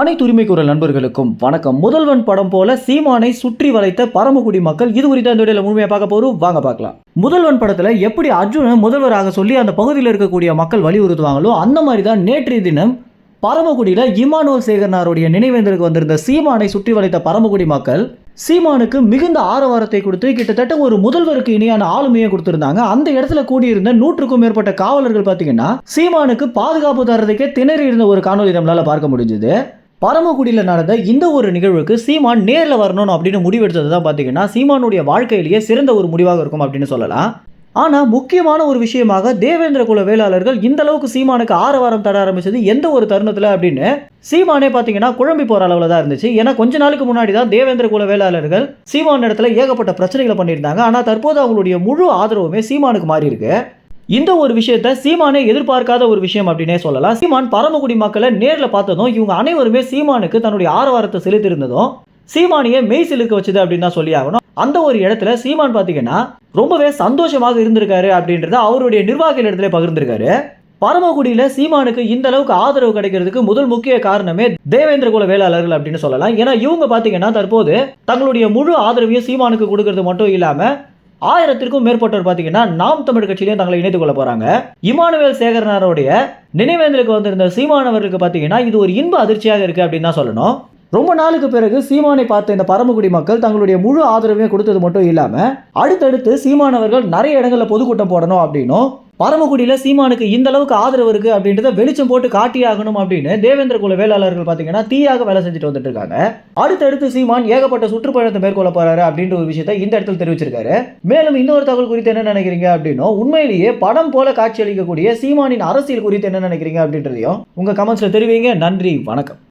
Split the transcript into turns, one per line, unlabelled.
அனைத்து உரிமை குரல் நண்பர்களுக்கும் வணக்கம். முதல்வன் படம் போல சீமானை சுற்றி வளைத்த பரமக்குடி மக்கள் இது குறித்த அந்த வீடியோல முழுமையாக பார்க்க போறோம். வாங்க பார்க்கலாம். முதல்வன் படத்துல எப்படி அர்ஜுனை முதல்வராக சொல்லி அந்த பகுதியில் இருக்கக்கூடிய மக்கள் வலியுறுத்துவாங்களோ அந்த மாதிரி தான் நேற்றைய தினம் பரமக்குடியில் இமானுவல் சேகர்னாருடைய நினைவேந்தலுக்கு வந்திருந்த சீமானை சுற்றி வளைத்த பரமக்குடி மக்கள் சீமானுக்கு மிகுந்த ஆரவாரத்தை கொடுத்து கிட்டத்தட்ட ஒரு முதல்வருக்கு இணையான ஆளுமையை கொடுத்திருந்தாங்க. அந்த இடத்துல கூடியிருந்த நூற்றுக்கும் மேற்பட்ட காவலர்கள் பார்த்தீங்கன்னா சீமானுக்கு பாதுகாப்பு தரதுக்கே திணறி இருந்த ஒரு காணொலி நம்மளால பார்க்க முடிஞ்சது. பரமக்குடியில் நடந்த இந்த ஒரு நிகழ்வுக்கு சீமான் நேரில் வரணும் அப்படின்னு முடிவெடுத்தது தான் பார்த்தீங்கன்னா சீமானுடைய வாழ்க்கையிலேயே சிறந்த ஒரு முடிவாக இருக்கும் அப்படின்னு சொல்லலாம். ஆனால் முக்கியமான ஒரு விஷயமாக தேவேந்திர குல வேளாளர்கள் இந்த அளவுக்கு சீமானுக்கு ஆரவாரம் தட ஆரம்பிச்சது எந்த ஒரு தருணத்தில் அப்படின்னு சீமானே பார்த்தீங்கன்னா குழம்பி போகிற அளவில் தான் இருந்துச்சு. ஏன்னா கொஞ்ச நாளுக்கு முன்னாடி தான் தேவேந்திர குல வேளாளர்கள் சீமான் இடத்துல ஏகப்பட்ட பிரச்சனைகளை பண்ணியிருந்தாங்க. ஆனால் தற்போது அவங்களுடைய முழு ஆதரவுமே சீமானுக்கு மாறி இருக்கு இந்த ஒரு விஷயத்த சீமானே எதிர்பார்க்காத ஒரு விஷயம் அப்படின்னே சொல்லலாம். சீமான் பரமக்குடி மக்களை நேரில் பார்த்ததும் இவங்க அனைவருமே சீமானுக்கு தன்னுடைய ஆரவாரத்தை செலுத்தியிருந்ததும் சீமானியை மெய் சிலுக்க வச்சது அப்படின்னு தான் சொல்லி ஆகணும். அந்த ஒரு இடத்துல சீமான் பார்த்தீங்கன்னா ரொம்பவே சந்தோஷமாக இருந்திருக்காரு அப்படின்றத அவருடைய நிர்வாகிகள் இடத்துல பகிர்ந்திருக்காரு. பரமக்குடியில் சீமானுக்கு இந்த அளவுக்கு ஆதரவு கிடைக்கிறதுக்கு முதல் முக்கிய காரணமே தேவேந்திர குல வேளாளர்கள் அப்படின்னு சொல்லலாம். ஏன்னா இவங்க பார்த்தீங்கன்னா தற்போது தங்களுடைய முழு ஆதரவையும் சீமானுக்கு கொடுக்கறது மட்டும் இல்லாமல் ஆயிரத்திற்கும் மேற்பட்டோர் பார்த்தீங்கன்னா நாம் தமிழ் கட்சியிலையும் தங்களை இணைத்துக் கொள்ள போறாங்க. இமானுவேல் சேகரனாருடைய நினைவேந்தலுக்கு வந்திருந்த சீமானவர்களுக்கு பார்த்தீங்கன்னா இது ஒரு இன்ப அதிர்ச்சியாக இருக்கு அப்படின்னு தான் சொல்லணும். ரொம்ப நாளுக்கு பிறகு சீமானை பார்த்த இந்த பரமக்குடி மக்கள் தங்களுடைய முழு ஆதரவையும் கொடுத்தது மட்டும் இல்லாமல் அடுத்தடுத்து சீமானவர்கள் நிறைய இடங்களில் பொதுக்கூட்டம் போடணும் அப்படின்னும் பரமக்குடியில் சீமானுக்கு இந்த அளவுக்கு ஆதரவு இருக்குது அப்படின்றத வெளிச்சம் போட்டு காட்டியாகணும் அப்படின்னு தேவேந்திர குல வேளாளர்கள் பார்த்தீங்கன்னா தீயாக வேலை செஞ்சுட்டு வந்துட்டு இருக்காங்க. அடுத்தடுத்து சீமான் ஏகப்பட்ட சுற்றுப்பயணத்தை மேற்கொள்ள போறாரு அப்படின்ற ஒரு விஷயத்தை இந்த இடத்துல தெரிவிச்சிருக்காரு. மேலும் இன்னொரு தகவல் குறித்து என்ன நினைக்கிறீங்க அப்படின்னும் உண்மையிலேயே படம் போல காட்சியளிக்கக்கூடிய சீமானின் அரசியல் குறித்து என்ன நினைக்கிறீங்க அப்படின்றதையும் உங்க கமெண்ட்ஸ்ல தெரிவிங்க. நன்றி வணக்கம்.